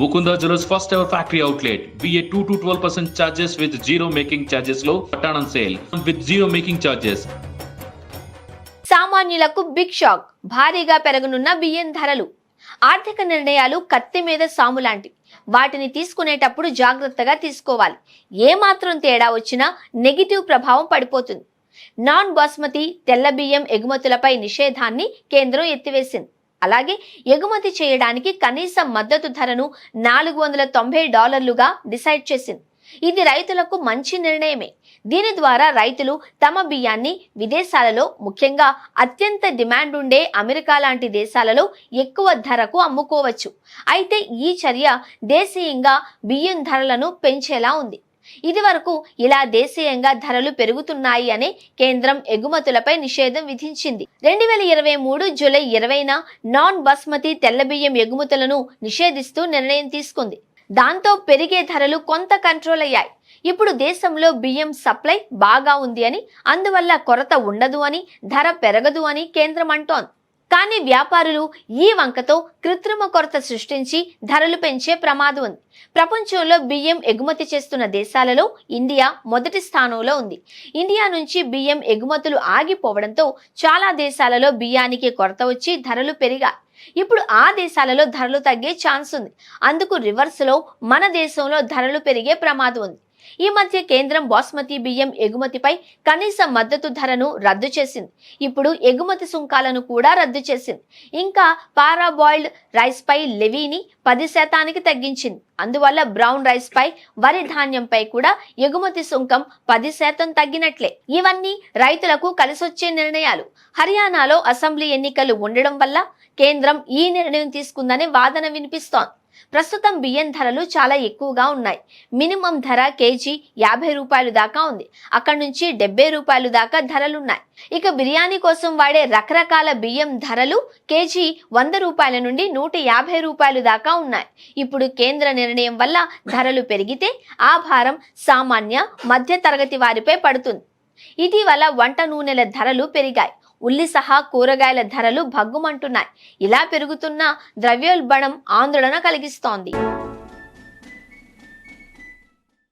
Mukunda Jewelers first ever factory outlet. BA 2 to 12% charges with zero making charges low. Pattern sale with zero making charges సామాన్యులకు big shock భారీగా పెరగనున్న బియ్యం ధరలు. ఆర్థిక నిర్ణయాలు కత్తి మీద సాము లాంటివి. వాటిని తీసుకునేటప్పుడు జాగ్రత్తగా తీసుకోవాలి. ఏ మాత్రం తేడా వచ్చినా నెగిటివ్ ప్రభావం పడిపోతుంది. నాన్ బాస్మతి తెల్ల బియ్యం ఎగుమతులపై నిషేధాన్ని కేంద్రం ఎత్తివేసింది. అలాగే ఎగుమతి చేయడానికి కనీస మద్దతు ధరను నాలుగు వందల తొంభై డాలర్లుగా డిసైడ్ చేసింది. ఇది రైతులకు మంచి నిర్ణయమే. దీని ద్వారా రైతులు తమ బియ్యాన్ని విదేశాలలో ముఖ్యంగా అత్యంత డిమాండ్ ఉండే అమెరికా లాంటి దేశాలలో ఎక్కువ ధరకు అమ్ముకోవచ్చు. అయితే ఈ చర్య దేశీయంగా బియ్యం ధరలను పెంచేలా ఉంది. ఇది వరకు ఇలా దేశీయంగా ధరలు పెరుగుతున్నాయి అనే కేంద్రం ఎగుమతులపై నిషేధం విధించింది. రెండు వేల ఇరవై మూడు జూలై ఇరవైన నాన్ బాస్మతి తెల్ల బియ్యం ఎగుమతులను నిషేధిస్తూ నిర్ణయం తీసుకుంది. దాంతో పెరిగే ధరలు కొంత కంట్రోల్ అయ్యాయి. ఇప్పుడు దేశంలో బియ్యం సప్లై బాగా ఉంది అని అందువల్ల కొరత ఉండదు అని ధర పెరగదు అని కేంద్రం అంటోంది. కానీ వ్యాపారులు ఈ వంకతో కృత్రిమ కొరత సృష్టించి ధరలు పెంచే ప్రమాదం ఉంది. ప్రపంచంలో బియ్యం ఎగుమతి చేస్తున్న దేశాలలో ఇండియా మొదటి స్థానంలో ఉంది. ఇండియా నుంచి బియ్యం ఎగుమతులు ఆగిపోవడంతో చాలా దేశాలలో బియ్యానికి కొరత వచ్చి ధరలు పెరిగా ఇప్పుడు ఆ దేశాలలో ధరలు తగ్గే ఛాన్స్ ఉంది. అందుకు రివర్స్లో మన దేశంలో ధరలు పెరిగే ప్రమాదం ఉంది. ఈ మధ్య కేంద్రం బాస్మతి బియ్యం ఎగుమతిపై కనీస మద్దతు ధరను రద్దు చేసింది. ఇప్పుడు ఎగుమతి సుంకాలను కూడా రద్దు చేసింది. ఇంకా పారాబాయిల్డ్ రైస్ పై లెవీని పది శాతానికి తగ్గించింది. అందువల్ల బ్రౌన్ రైస్ పై వరి ధాన్యంపై కూడా ఎగుమతి సుంకం పది శాతం తగ్గినట్లే. ఇవన్నీ రైతులకు కలిసొచ్చే నిర్ణయాలు. హర్యానాలో అసెంబ్లీ ఎన్నికలు ఉండడం వల్ల కేంద్రం ఈ నిర్ణయం తీసుకుందనే వాదన వినిపిస్తోంది. ప్రస్తుతం బియ్యం ధరలు చాలా ఎక్కువగా ఉన్నాయి. మినిమం ధర కేజీ యాభై రూపాయలు దాకా ఉంది. అక్కడి నుంచి డెబ్బై రూపాయలు దాకా ధరలున్నాయి. ఇక బిర్యానీ కోసం వాడే రకరకాల బియ్యం ధరలు కేజీ వంద రూపాయల నుండి నూట యాభై రూపాయలు దాకా ఉన్నాయి. ఇప్పుడు కేంద్ర నిర్ణయం వల్ల ధరలు పెరిగితే ఆ భారం సామాన్య మధ్య తరగతి వారిపై పడుతుంది. ఇటీవల వంట నూనెల ధరలు పెరిగాయి. ఉల్లి సహా కూరగాయల ధరలు భగ్గుమంటున్నాయి. ఇలా పెరుగుతున్న ద్రవ్యోల్బణం ఆందోళన కలిగిస్తోంది.